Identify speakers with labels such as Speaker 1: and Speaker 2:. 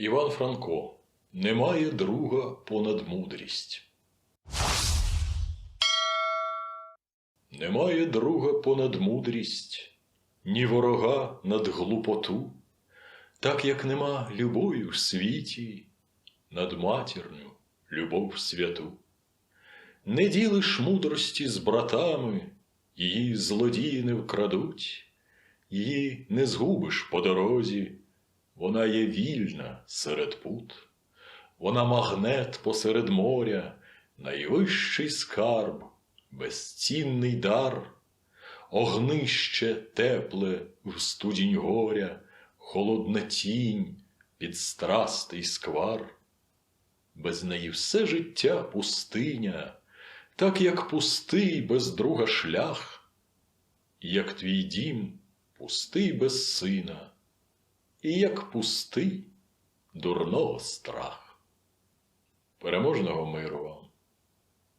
Speaker 1: Іван Франко Немає друга понад мудрість. Немає друга понад мудрість, ні ворога над глупоту, так як нема любові в світі, над матірню любов святу. Не ділиш мудрості з братами, її злодії не вкрадуть, її не згубиш по дорозі, вона є вільна серед пут, вона магнет посеред моря, найвищий скарб, безцінний дар, огнище тепле в студінь горя, холодна тінь, підстрастий сквар. Без неї все життя пустиня, так як пустий без друга шлях, як твій дім пустий без сина, і як пустий дурного страх. Переможного миру вам!